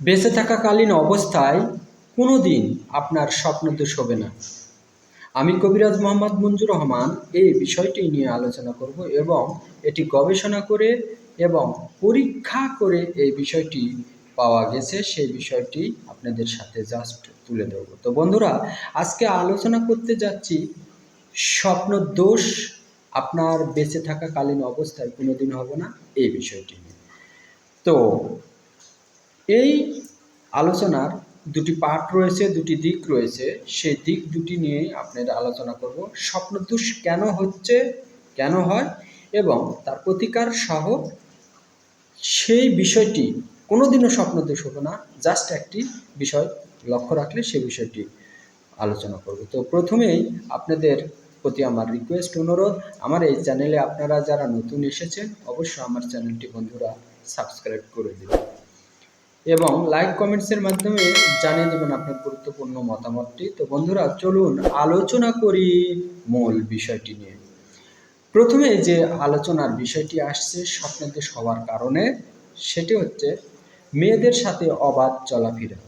বেঁচে থাকাকালীন অবস্থায় কোনো দিন আপনার স্বপ্নদোষ হবে না। আমি কবিরাজ মোহাম্মদ মঞ্জুর রহমান এই বিষয়টি নিয়ে আলোচনা করব এবং এটি গবেষণা করে এবং পরীক্ষা করে এই বিষয়টি পাওয়া গেছে। সেই বিষয়টি আপনাদের সাথে জাস্ট তুলে ধরব। তো বন্ধুরা, আজকে আলোচনা করতে যাচ্ছি, স্বপ্ন দোষ আপনার বেঁচে থাকাকালীন অবস্থায় কোনোদিন হবে না এই বিষয়টি নিয়ে। তো এই আলোচনার দুটি পাঠ রয়েছে, দুটি দিক রয়েছে। সেই দিক দুটি নিয়েই আপনাদের আলোচনা করব। স্বপ্নদোষ কেন হচ্ছে, কেন হয়, এবং তার প্রতিকার সহ সেই বিষয়টি, কোনোদিনও স্বপ্নদোষ হবে না জাস্ট একটি বিষয় লক্ষ্য রাখলে সেই বিষয়টি আলোচনা করব। তো প্রথমেই আপনাদের প্রতি আমার রিকোয়েস্ট অনুরোধ, আমার এই চ্যানেলে আপনারা যারা নতুন এসেছেন, অবশ্যই আমার চ্যানেলটি বন্ধুরা সাবস্ক্রাইব করে দেবেন এবং লাইক কমেন্টসের মাধ্যমে জানিয়ে দেবেন আপনার গুরুত্বপূর্ণ মতামতটি। তো বন্ধুরা, চলুন আলোচনা করি মূল বিষয়টি নিয়ে। প্রথমে যে আলোচনার বিষয়টি আসছে স্বপ্নদোষ হওয়ার কারণে, সেটি হচ্ছে মেয়েদের সাথে অবাধ চলাফেরা।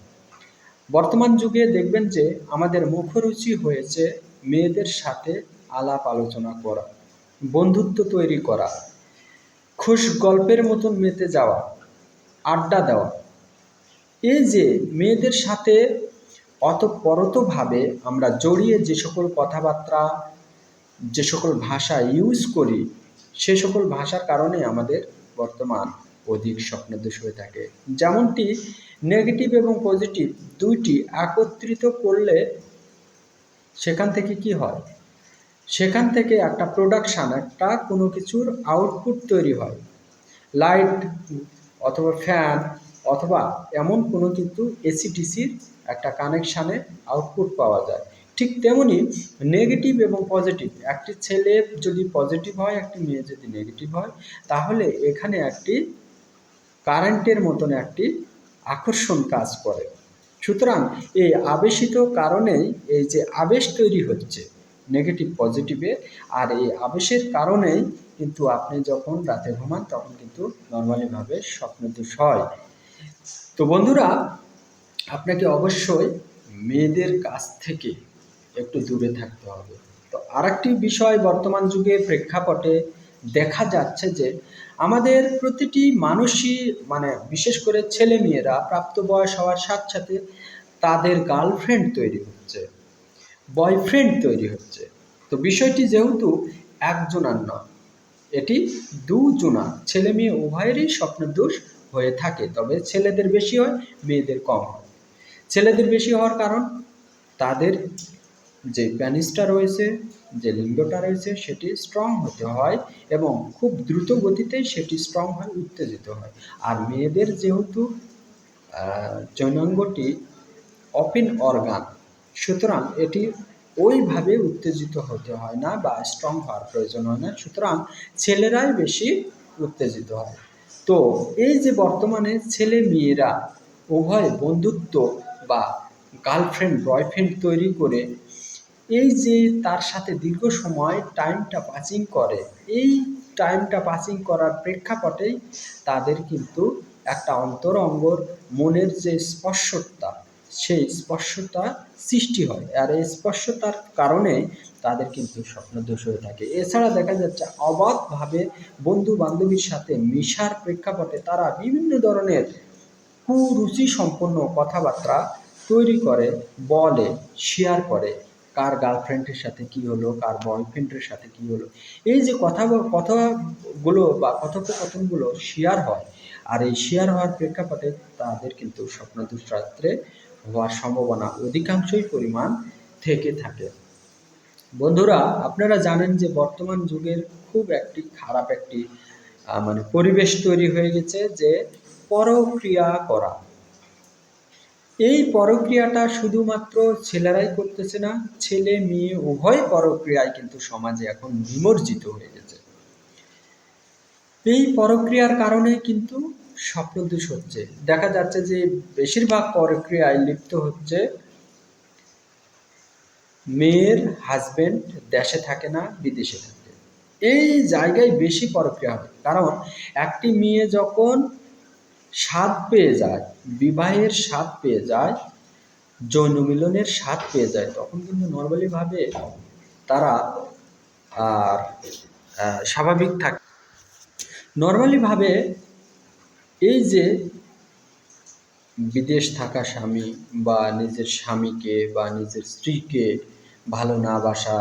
বর্তমান যুগে দেখবেন যে আমাদের মুখরুচি হয়েছে মেয়েদের সাথে আলাপ আলোচনা করা, বন্ধুত্ব তৈরি করা, খুশ গল্পের মতন মেতে যাওয়া, আড্ডা দেওয়া এই যে মেয়েদের সাথে অতপরতভাবে আমরা জড়িয়ে যে সকল কথাবার্তা, যে সকল ভাষা ইউজ করি, সে সকল ভাষার কারণে আমাদের বর্তমান অধিক স্বপ্নদোষ হয়ে থাকে। যেমনটি নেগেটিভ এবং পজিটিভ দুইটি একত্রিত করলে সেখান থেকে কি হয়? সেখান থেকে একটা প্রোডাকশান একটা কোনো কিছুর আউটপুট তৈরি হয়। লাইট অথবা ফ্যান অথবা এমন কোনো কিন্তু এসিডিসির একটা কানেকশানে আউটপুট পাওয়া যায়। ঠিক তেমনি নেগেটিভ এবং পজিটিভ একটি ছেলে যদি পজিটিভ হয়, একটি মেয়ে যদি নেগেটিভ হয়, তাহলে এখানে একটি কারেন্টের মতন একটি আকর্ষণ কাজ করে। সুতরাং এই আবেশিত কারণেই এই যে আবেশ তৈরি হচ্ছে নেগেটিভ পজিটিভে আর এই আবেশের কারণেই কিন্তু আপনি যখন রাতে ঘুমান, তখন কিন্তু নর্মালিভাবে স্বপ্নদোষ হয়। তো বন্ধুরা, আপনাকে অবশ্যই মেয়েদের কাছ থেকে একটু দূরে থাকতে হবে। তো আরেকটি বিষয় বর্তমান যুগে প্রেক্ষাপটে দেখা যাচ্ছে যে, আমাদের প্রতিটি মানুষই মানে বিশেষ করে ছেলে মেয়েরা প্রাপ্ত বয়স হওয়ার সাথে সাথে তাদের গার্লফ্রেন্ড তৈরি হচ্ছে, বয়ফ্রেন্ড তৈরি হচ্ছে। তো বিষয়টি যেহেতু একজনার নয়, এটি দুজনা ছেলে মেয়ে উভয়েরই স্বপ্নদোষ হয়ে থাকে, তবে ছেলেদের বেশি হয়, মেয়েদের কম হয়। ছেলেদের বেশি হওয়ার কারণ, তাদের যে প্যানিসটা রয়েছে, যে লিঙ্গটা রয়েছে, সেটি স্ট্রং হতে হয় এবং খুব দ্রুত গতিতেই সেটি স্ট্রং হয় উত্তেজিত হয়। আর মেয়েদের যেহেতু যৌনাঙ্গটি অপেন অর্গান, সুতরাং এটি ওইভাবে উত্তেজিত হতে হয় না বা স্ট্রং হওয়ার প্রয়োজন হয় না, সুতরাং ছেলেরাই বেশি উত্তেজিত হয়। তো এই যে বর্তমানে ছেলে মেয়েরা উভয় বন্ধুত্ব বা গার্লফ্রেন্ড বয়ফ্রেন্ড তৈরি করে, এই যে তার সাথে দীর্ঘ সময় টাইমটা পাচিং করে, এই টাইমটা পাচিং করার প্রেক্ষাপটেই তাদের কিন্তু একটা অন্তরঙ্গর মনের যে স্পর্শতা সেই স্পর্শতা সৃষ্টি হয়। আর এই স্পর্শতার কারণে তাদের কিন্তু স্বপ্ন স্বপ্নদোষ হয়ে থাকে। এছাড়া দেখা যাচ্ছে অবাধভাবে বন্ধু বান্ধবীর সাথে মিশার প্রেক্ষাপটে তারা বিভিন্ন ধরনের কুরুচি সম্পন্ন কথাবার্তা তৈরি করে, বলে শেয়ার করে। কার গার্লফ্রেন্ডের সাথে কি হলো, কার বয়ফ্রেন্ডের সাথে কি হলো। এই যে কথা কথাগুলো বা কথোপকথনগুলো শেয়ার হয়, আর এই শেয়ার হওয়ার প্রেক্ষাপটে তাদের কিন্তু স্বপ্নদোষ রাত্রে হওয়ার সম্ভাবনা অধিকাংশই পরিমাণ থেকে থাকে। বন্ধুরা, আপনারা জানেন যে বর্তমান যুগের খুব একটি খারাপ একটি মানে পরিবেশ তৈরি হয়ে গেছে যে পরক্রিয়া করা। এই পরক্রিয়াটা শুধুমাত্র ছেলেরাই করতেছে না, ছেলে, মেয়ে, উভয় পরক্রিয়ায় কিন্তু সমাজে এখন নিমজ্জিত হয়ে গেছে। এই পরক্রিয়ার কারণে কিন্তু স্বপ্নদোষ হচ্ছে। দেখা যাচ্ছে যে বেশিরভাগ প্রক্রিয়ায় লিপ্ত হচ্ছে মেয়ের হাজবেন্ড দেশে থাকে না, বিদেশে থাকে। এই জায়গায় বেশি প্রক্রিয়া হবে। কারণ একটি মেয়ে যখন স্বাদ পেয়ে যায়, বিবাহের স্বাদ পেয়ে যায়, যৌন মিলনের স্বাদ পেয়ে যায়, তখন কিন্তু নর্মালিভাবে তারা আর স্বাভাবিক থাকে। নর্মালিভাবে এই যে বিদেশ থাকা স্বামী বা নিজের স্বামীকে বা নিজের স্ত্রীকে ভালো না বাসা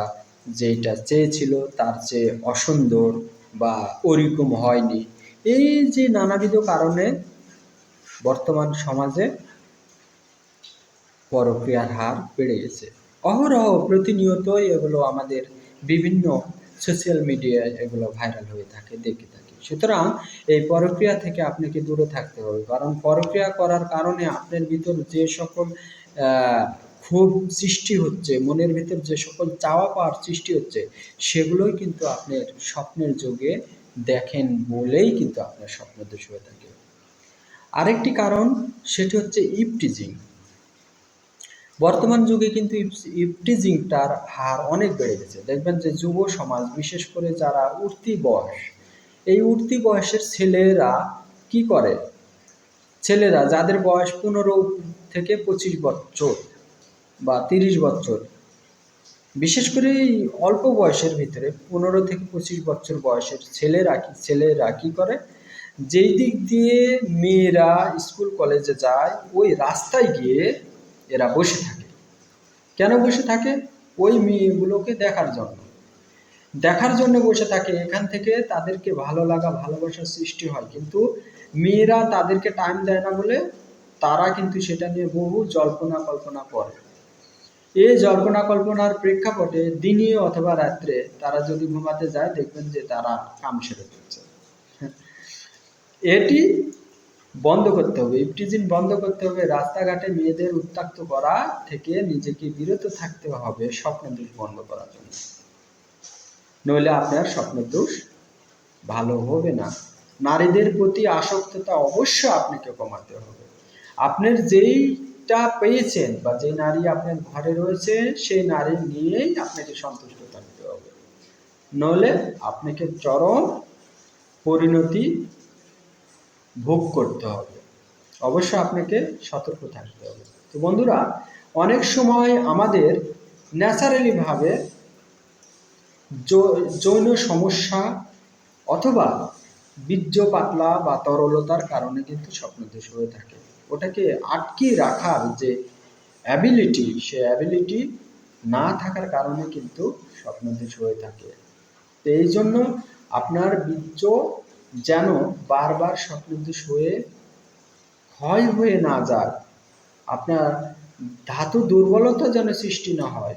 যেটা চেয়েছিল, তার চেয়ে অসুন্দর বা ওরকম হয়নি। এই যে নানাবিধ কারণে বর্তমান সমাজে পরক্রিয়ার হার বেড়ে গেছে। অহরহ প্রতিনিয়তই এগুলো আমাদের বিভিন্ন সোশ্যাল মিডিয়ায় এগুলো ভাইরাল হয়ে থাকে, দেখে সুতরাং এই পরক্রিয়া থেকে আপনাকে দূরে থাকতে হবে। কারণ পরক্রিয়া করার কারণে আপনার ভিতর যে সকল ক্ষোভ সৃষ্টি হচ্ছে, মনের ভিতর যে সকল চাওয়া পাওয়ার সৃষ্টি হচ্ছে, সেগুলোই কিন্তু আপনার স্বপ্নের যোগে দেখেন বলেই কিন্তু আপনার স্বপ্ন দোষ হয়ে থাকে। আরেকটি কারণ, সেটি হচ্ছে ইপটিজিং। বর্তমান যুগে কিন্তু ইপটিজিংটার হার অনেক বেড়ে গেছে। দেখবেন যে যুব সমাজ, বিশেষ করে যারা উঠতি বয়স এই উঠতি বয়সের ছেলেরা কি করে? ছেলেরা যাদের বয়স পনেরো থেকে পঁচিশ বছর বা তিরিশ বছর, বিশেষ করে এই অল্প বয়সের ভিতরে পনেরো থেকে পঁচিশ বছর বয়সের ছেলেরা কি ছেলেরা কি করে? যেই দিক দিয়ে মেয়েরা স্কুল, কলেজে যায়, ওই রাস্তায় গিয়ে এরা বসে থাকে। কেন বসে থাকে? ওই মেয়েগুলোকে দেখার জন্য। দেখার জন্য বসে থাকে, এখান থেকে তাদেরকে ভালো লাগা, ভালোবাসার সৃষ্টি হয়। কিন্তু মেয়েরা তাদেরকে টাইম দেয় না বলে তারা কিন্তু সেটা নিয়ে বহু জল্পনা কল্পনা করে। এই জল্পনা কল্পনার প্রেক্ষাপটে দিনে অথবা রাত্রে তারা যদি ঘুমাতে যায়, দেখবেন যে তারা কাম সেরে ফেলছে। এটি বন্ধ করতে হবে। ইপটিজিন বন্ধ করতে হবে। রাস্তাঘাটে মেয়েদের উত্তাক্ত করা থেকে নিজেকে বিরত থাকতে হবে স্বপ্ন দোষ বন্ধ করার জন্য। নইলে আপনার স্বপ্ন দোষ ভালো হবে না। নারীদের প্রতি আসক্ততা অবশ্যই আপনাকে কমাতে হবে। আপনার যেইটা পেয়েছেন বা যে নারী আপনার ঘরে রয়েছে, সেই নারী নিয়েই আপনাকে সন্তুষ্ট থাকতে হবে। নইলে আপনাকে চরম পরিণতি ভোগ করতে হবে। অবশ্যই আপনাকে সতর্ক থাকতে হবে। তো বন্ধুরা, অনেক সময় আমাদের ন্যাচারালিভাবে যৌন সমস্যা অথবা বীর্য পাতলা বা তরলতার কারণে কিন্তু স্বপ্নদোষ হয়ে থাকে। ওটাকে আটকে রাখার যে অ্যাবিলিটি সে অ্যাবিলিটি না থাকার কারণে কিন্তু স্বপ্নদোষ হয়ে থাকে। তো এই জন্য আপনার বীর্য যেন বারবার স্বপ্নদোষ হয়ে, ক্ষয় হয়ে না যায়, আপনার ধাতু দুর্বলতা যেন সৃষ্টি না হয়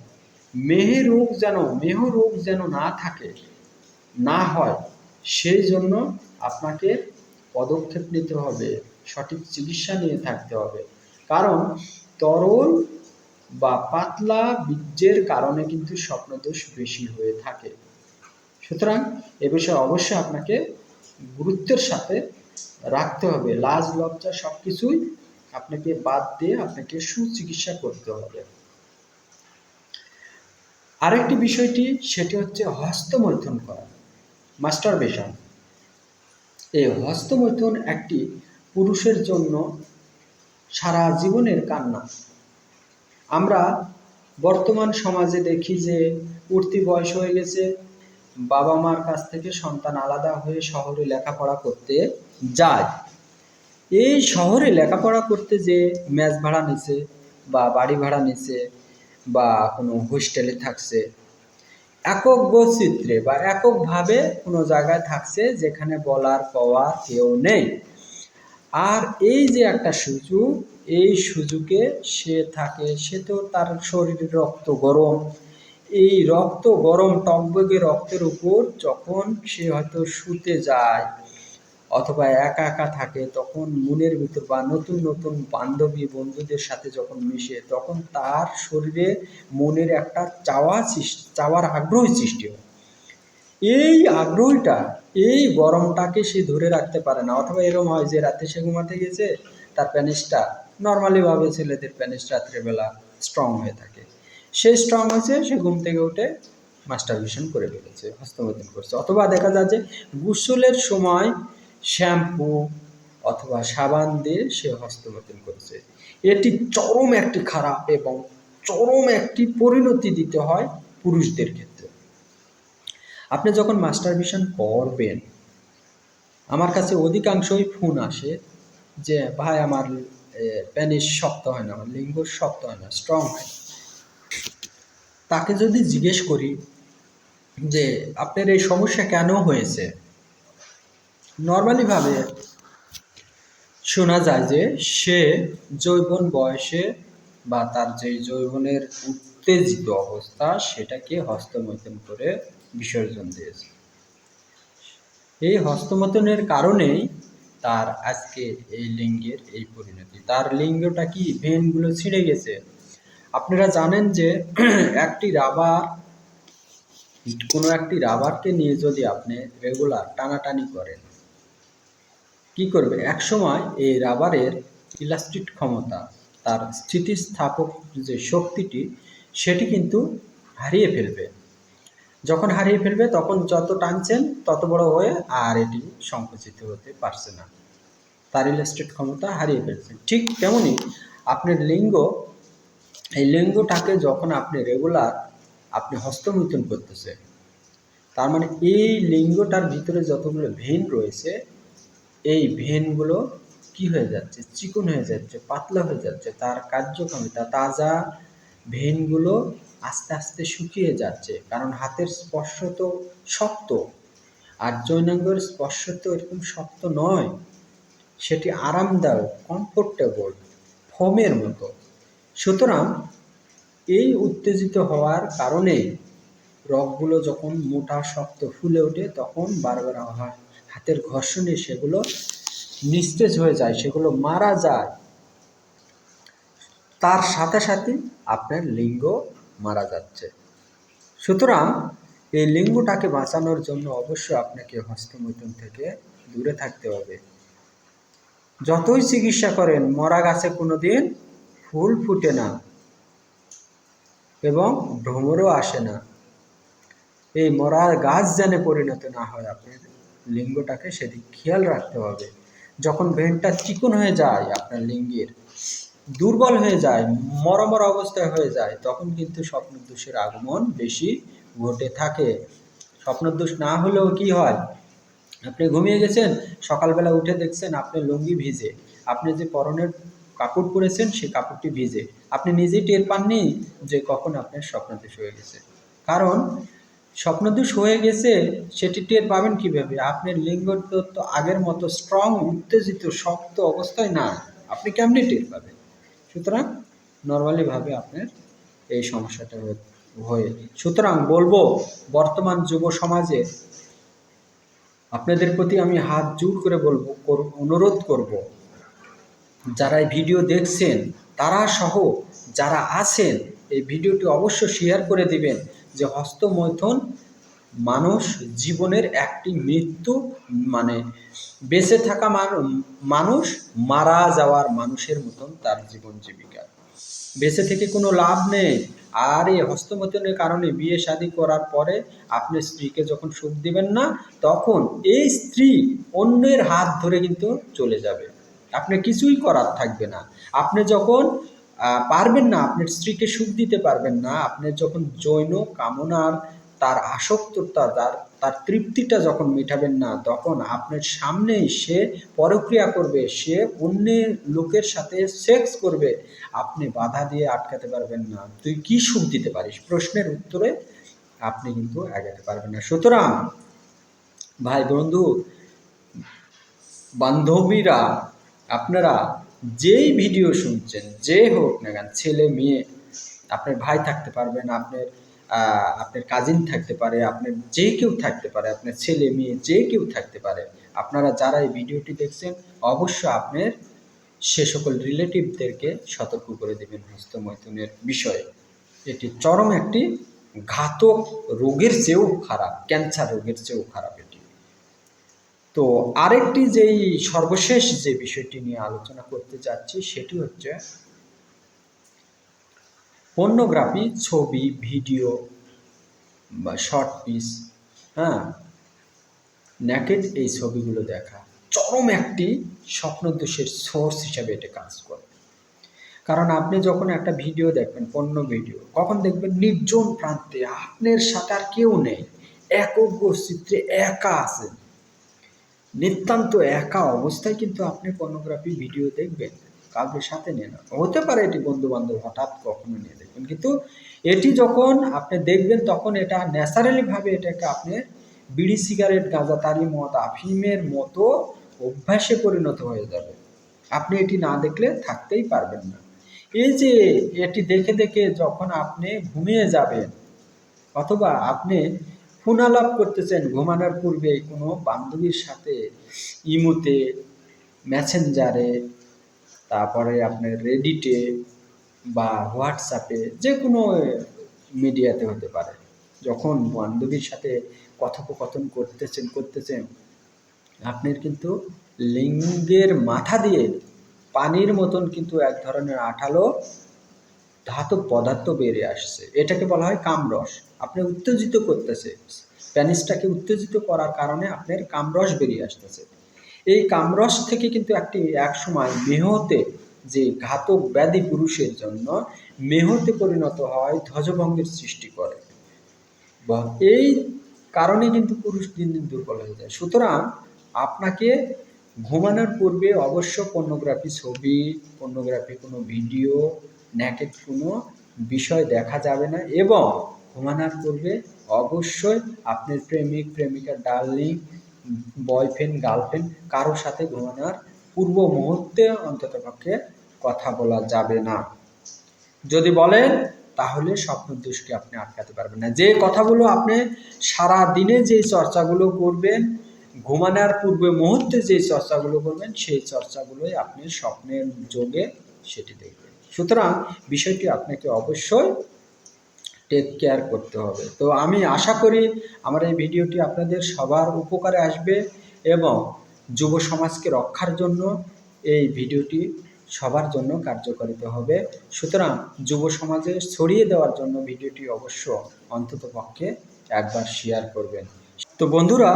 মেহে রোগ যেন, মেহ রোগ যেন না থাকে, না হয়, সেই জন্য আপনাকে পদক্ষেপ নিতে হবে, সঠিক চিকিৎসা নিয়ে থাকতে হবে। কারণ তরল বা পাতলা বীর্যের কারণে কিন্তু স্বপ্নদোষ বেশি হয়ে থাকে। সুতরাং এ বিষয়ে অবশ্যই আপনাকে গুরুত্বের সাথে রাখতে হবে। লাজ, লজ্জা সব কিছুই আপনাকে বাদ দিয়ে আপনাকে সুচিকিৎসা করতে হবে। আরেকটি বিষয়টি, সেটি হচ্ছে হস্তমৈথুন করা মাস্টার মাস্টারবেশন এই হস্তমৈথুন একটি পুরুষের জন্য সারা জীবনের কান্না। আমরা বর্তমান সমাজে দেখি যে উঠতি বয়স হয়ে গেছে, বাবা মার কাছ থেকে সন্তান আলাদা হয়ে শহরে লেখাপড়া করতে যায়। এই শহরে লেখাপড়া করতে যে ম্যাচ ভাড়া নিছে বা বাড়ি ভাড়া নিছে বা কোনো হোস্টেলে থাকছে। একক বৈচিত্র্যে বা এককভাবে কোনো জায়গায় থাকছে যেখানে বলার পাওয়া কেউ নেই। আর এই যে একটা সুযোগ, এই সুযোগে সে থাকে, সে তো তার শরীরে রক্ত গরম। এই রক্ত গরম, টকবগে রক্তের উপর যখন সে হয়তো শুতে যায় অথবা একা একা থাকে, তখন মনের ভিতর বা নতুন নতুন বান্ধবী বন্ধুদের সাথে যখন মিশে, তখন তার শরীরে মনের একটা চাওয়া সৃষ্টি, চাওয়ার আগ্রহ সৃষ্টি হয়। এই আগ্রহটা, এই গরমটাকে সে ধরে রাখতে পারে না। অথবা এরকম হয় যে রাতে সে ঘুমাতে গেছে, তার প্যানিসটা নর্মালিভাবে ছেলেদের প্যানিস রাত্রেবেলা স্ট্রং হয়ে থাকে। সে স্ট্রং হয়েছে, সে ঘুম থেকে উঠে মাস্টারবেশন করে ফেলেছে, হস্তমৈথুন করছে। অথবা দেখা যায় যে, গোসলের সময় শ্যাম্পু অথবা সাবান দিয়ে সে হস্তমৈথুন করেছে। এটি চরম একটি খারাপ এবং চরম একটি পরিণতি দিতে হয় পুরুষদের ক্ষেত্রে। আপনি যখন মাস্টার ভিশন করবেন, আমার কাছে অধিকাংশই ফোন আসে যে, ভাই, আমার প্যানিস শক্ত হয় না, আমার লিঙ্গ শক্ত হয় না স্ট্রং হয় তাকে যদি জিজ্ঞেস করি যে, আপনার এই সমস্যা কেন হয়েছে? নর্মালিভাবে শোনা যায় যে, সে যৌবন বয়সে বা তার যে যৌবনের উত্তেজিত অবস্থা, সেটাকে হস্তমৈথুন করে বিসর্জন দিয়েছে। এই হস্তমৈথুনের কারণেই তার আজকে এই লিঙ্গের এই পরিণতি। তার লিঙ্গটা কি? ভেনগুলো ছিঁড়ে গেছে। আপনারা জানেন যে, একটি রাবার, কোনো একটি রাবারকে নিয়ে যদি আপনি রেগুলার টানাটানি করেন কি করবে? এক সময় এই রাবারের ইলাস্টিক ক্ষমতা, তার স্থিতিস্থাপক যে শক্তিটি, সেটি কিন্তু হারিয়ে ফেলবে। যখন হারিয়ে ফেলবে, তখন যত টানছেন, তত বড় হয়ে আর এটি সংকুচিত হতে পারছে না। তার ইলাস্টিক ক্ষমতা হারিয়ে ফেলছে ঠিক তেমনই আপনার লিঙ্গ, এই লিঙ্গটাকে যখন আপনি রেগুলার আপনি হস্তমৈথুন করতেছেন, তার মানে এই লিঙ্গটার ভিতরে যতগুলো ভেন রয়েছে এই ভেনগুলো কি হয়ে যাচ্ছে? চিকন হয়ে যাচ্ছে, পাতলা হয়ে যাচ্ছে, তার কার্যক্ষমতা, তাজা ভেনগুলো আস্তে আস্তে শুকিয়ে যাচ্ছে, কারণ হাতের স্পর্শ তো শক্ত, আর জৈনাঙ্গের স্পর্শ তো এরকম শক্ত নয়, সেটি আরামদায়ক কমফোর্টেবল ফোমের মতো। সুতরাং এই উত্তেজিত হওয়ার কারণে রগগুলো যখন মোটা, শক্ত ফুলে ওঠে, তখন বারবার হাতের ঘর্ষণে সেগুলো নিস্তেজ হয়ে যায়, সেগুলো মারা যায়। তার সাথে সাথে আপনার লিঙ্গ মারা যাচ্ছে। সুতরাং এই লিঙ্গটাকে বাঁচানোর জন্য অবশ্যই আপনাকে হস্তমৈথুন থেকে দূরে থাকতে হবে। যতই চিকিৎসা করেন, মরা গাছে কোনো দিন ফুল ফুটে না এবং ভ্রমরও আসে না। এই মরার গাছ যেন পরিণত না হয় আপনার লিঙ্গটাকে সেদিক খেয়াল রাখতে হবে। যখন ভেনটা চিকন হয়ে যায়, আপনার লিঙ্গের দুর্বল হয়ে যায়, মরমর অবস্থায় হয়ে যায়, তখন কিন্তু স্বপ্নদোষের আগমন বেশি ঘটে থাকে। স্বপ্নদোষ না হলেও কি হয়? আপনি ঘুমিয়ে গেছেন, সকালবেলা উঠে দেখছেন আপনার লুঙ্গি ভিজে। আপনি যে পরনের কাপড় পরেছেন সেই কাপড়টি ভিজে। আপনি নিজেই টের পাননি যে কখন আপনার স্বপ্নদোষ হয়ে গেছে। কারণ স্বপ্নদোষ হয়ে গেছে, সেটি টের পাবেন কীভাবে? আপনার লিঙ্গ তো আগের মতো স্ট্রং উত্তেজিত, শক্ত অবস্থায় না, আপনি কেমনি টের পাবেন? সুতরাং নর্মালিভাবে আপনার এই সমস্যাটা হয়ে সুতরাং বলব, বর্তমান যুব সমাজে আপনাদের প্রতি আমি হাত জোর করে বলব অনুরোধ করব, যারা ভিডিও দেখছেন, তারা সহ যারা আছেন এই ভিডিওটি অবশ্য শেয়ার করে দিবেন যে হস্তমৈথুন মানুষ জীবনের একটি মৃত্যু মানে বেঁচে থাকা মানুষ মারা যাওয়ার মানুষের মতন তার জীবন জীবিকা। বেঁচে থেকে কোনো লাভ নেই। আর এই হস্তমৈথুনের কারণে বিয়ে শাদী করার পরে আপনি স্ত্রীকে যখন সুখ দিবেন না, তখন এই স্ত্রী অন্যের হাত ধরে কিন্তু চলে যাবে। আপনি কিছুই করার থাকবে না। আপনি যখন পারবেন না, আপনার স্ত্রীকে সুখ দিতে পারবেন না। আপনি যখন জৈন কামনার তার আসক্ততা, তার তার তৃপ্তিটা যখন মেটাবেন না, তখন আপনার সামনেই সে পরক্রিয়া করবে, সে অন্য লোকের সাথে সেক্স করবে। আপনি বাধা দিয়ে আটকাতে পারবেন না। তুই কি সুখ দিতে পারিস? প্রশ্নের উত্তরে আপনি কিন্তু আগাতে পারবেন না। সুতরাং, ভাই বন্ধু, বান্ধবীরা, আপনারা যেই ভিডিও শুনছেন যে হোক না কেন, ছেলে, মেয়ে, আপনার ভাই থাকতে পারবেন আপনার আপনার কাজিন থাকতে পারে, আপনার যে কেউ থাকতে পারে, আপনার ছেলে, মেয়ে যে কেউ থাকতে পারে, আপনারা যারা এই ভিডিওটি দেখছেন অবশ্য আপনার সে সকল রিলেটিভদেরকে সতর্ক করে দেবেন হস্তমৈথুনের বিষয়ে। এটি চরম একটি ঘাতক রোগের চেয়েও খারাপ ক্যান্সার রোগের চেয়েও খারাপ। তো আরেকটি যেই সর্বশেষ যে বিষয়টি নিয়ে আলোচনা করতে যাচ্ছি, সেটি হচ্ছে পর্নোগ্রাফি ছবি ভিডিও বা শর্ট পিস হ্যাঁ? ন্যাকেড এই ছবিগুলো দেখা চরম একটি স্বপ্নদোষের সোর্স হিসাবে এটা কাজ করে। কারণ আপনি যখন একটা ভিডিও দেখবেন, পণ্য ভিডিও কখন দেখবেন নির্জন প্রান্তে আপনার সাথে আর কেউ নেই, একক চিত্রে একা আছেন। নিতান্ত একা অবস্থায় কিন্তু আপনি পর্নোগ্রাফি ভিডিও দেখবেন। কাউকে সাথে নিয়ে না। হতে পারে এটি বন্ধু বান্ধব হঠাৎ কখনো নিয়ে দেখবেন। কিন্তু এটি যখন আপনি দেখবেন, তখন এটা ন্যাচারালি ভাবে এটাকে আপনি বিড়ি, সিগারেট, গাঁজা তারি মত আফিমের মতো অভ্যাসে পরিণত হয়ে যাবে। আপনি এটি না দেখলে থাকতেই পারবেন না। এই যে এটি দেখে দেখে যখন আপনি ঘুমিয়ে যাবেন, অথবা আপনি ফোনালাপ করতেছেন। ঘুমানোর পূর্বে কোনো বান্ধবীর সাথে ইমোতে, মেসেঞ্জারে, তারপরে আপনার রেডিটে বা হোয়াটসঅ্যাপে যে কোনো মিডিয়াতে হতে পারে। যখন বান্ধবীর সাথে কথোপকথন করতেছেন করতেছেন, আপনার কিন্তু লিঙ্গের মাথা দিয়ে পানির মতন কিন্তু এক ধরনের আঠালো ধাতব পদার্থ বেরিয়ে আসছে। এটাকে বলা হয় কামরস। আপনি উত্তেজিত করতেছে। প্যানিসটাকে উত্তেজিত করার কারণে আপনার কামরস বেরিয়ে আসতেছে। এই কামরস থেকে কিন্তু একটি এক সময় মেহতে যে ঘাতক ব্যাধি পুরুষের জন্য মেহতে পরিণত হয়, ধ্বজভঙ্গের সৃষ্টি করে। এই কারণে কিন্তু পুরুষ দিন দিন দুর্বল হয়ে যায়। সুতরাং আপনাকে ঘুমানোর পূর্বে অবশ্য পর্নোগ্রাফি ছবি পর্নোগ্রাফি কোনো ভিডিও ন্যাকেট কোনো বিষয় দেখা যাবে না এবং ঘুমানোর পূর্বে অবশ্যই আপনার প্রেমিক, প্রেমিকা, ডার্লিং, বয়ফ্রেন্ড, গার্লফ্রেন্ড কারোর সাথে ঘুমানোর পূর্ব মুহূর্তে অন্ততপক্ষে কথা বলা যাবে না। যদি বলেন, তাহলে স্বপ্নদোষকে আপনি আটকাতে পারবেন না। যে কথাগুলো আপনি সারা দিনে যে চর্চাগুলো করবেন, ঘুমানোর পূর্বে মুহূর্তে যে চর্চাগুলো করবেন, সেই চর্চাগুলোই আপনি স্বপ্নের যোগে সেটি দেখবেন। সুতরাং বিষয়টি আপনাকে অবশ্যই টেক কেয়ার করতে হবে। তো আমি আশা করি আমার এই ভিডিওটি আপনাদের সবার উপকারে আসবে এবং যুব সমাজকে রক্ষার জন্য এই ভিডিওটি সবার জন্য কার্যকারিত হবে। সুতরাং যুব সমাজে ছড়িয়ে দেওয়ার জন্য ভিডিওটি অবশ্য অন্ততপক্ষে একবার শেয়ার করবেন। তো বন্ধুরা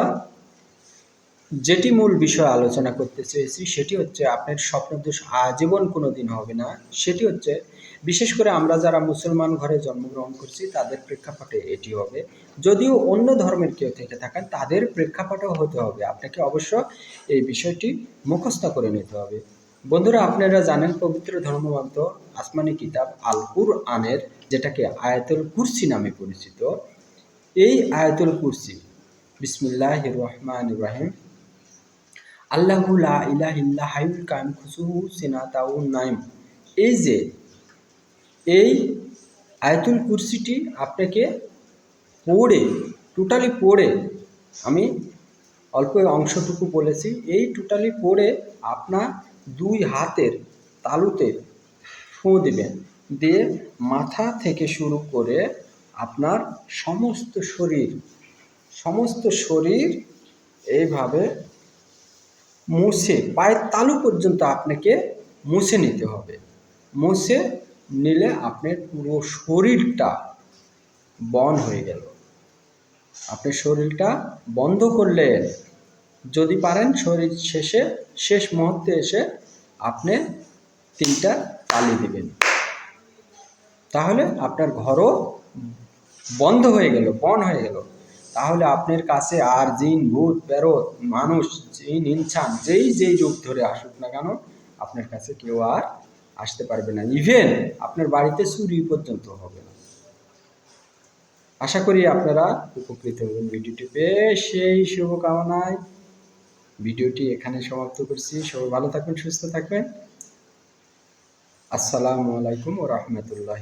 যেটি মূল বিষয় আলোচনা করতে চেয়েছি সেটি হচ্ছে আপনার স্বপ্নদোষ আজীবন কোনো দিন হবে না। সেটি হচ্ছে বিশেষ করে আমরা যারা মুসলমান ঘরে জন্মগ্রহণ করছি, তাদের প্রেক্ষাপটে এটি হবে। যদিও অন্য ধর্মের কেউ থেকে থাকেন, তাদের প্রেক্ষাপটেও হতে হবে। আপনাকে অবশ্য এই বিষয়টি মুখস্থ করে নিতে হবে। বন্ধুরা, আপনারা জানেন পবিত্র ধর্মগ্রন্থ আসমানি কিতাব আল কুর আনের যেটাকে আয়াতুল কুরসি নামে পরিচিত। এই আয়াতুল কুরসি বিসমিল্লাহ রহমান ইব্রাহিম আল্লাহু লা ইলাহা ইল্লা হাইউল কায়ুম খুসুহু সিনাতাউ নাইম। এই যে, এই আয়াতুল কুরসিটি আপনাকে পড়ে টোটালি পড়ে, আমি অল্প অংশটুকু বলেছি, এই টোটালি পড়ে আপনার দুই হাতের তালুতে ফুঁ দেবেন। দিয়ে মাথা থেকে শুরু করে আপনার সমস্ত শরীর সমস্ত শরীর এইভাবে মুছে পায়ের তালু পর্যন্ত আপনাকে মুছে নিতে হবে। মুছে নিলে আপনার পুরো শরীরটা বন হয়ে গেল। আপনি শরীরটা বন্ধ করলেন। যদি পারেন শরীর শেষে, শেষ মুহূর্তে এসে আপনি তিনটা তালি দেবেন। তাহলে আপনার ঘরও বন্ধ হয়ে গেল, বন হয়ে গেল। তাহলে আপনার কাছে আর জিন, ভূত পেরত মানুষ, জিন, ইনসান, যেই যেই যুগ ধরে আসুক না কেন, আপনার কাছে কেউ আর আসতে পারবে না। ইভেন আপনার বাড়িতে চুরি পর্যন্ত হবে না। আশা করি আপনারা উপকৃত হবেন ভিডিওটি। বেশ, সেই শুভকামনায় ভিডিওটি এখানে সমাপ্ত করছি। সবাই ভালো থাকবেন, সুস্থ থাকবেন। আসসালামু আলাইকুম ও রহমতুল্লাহ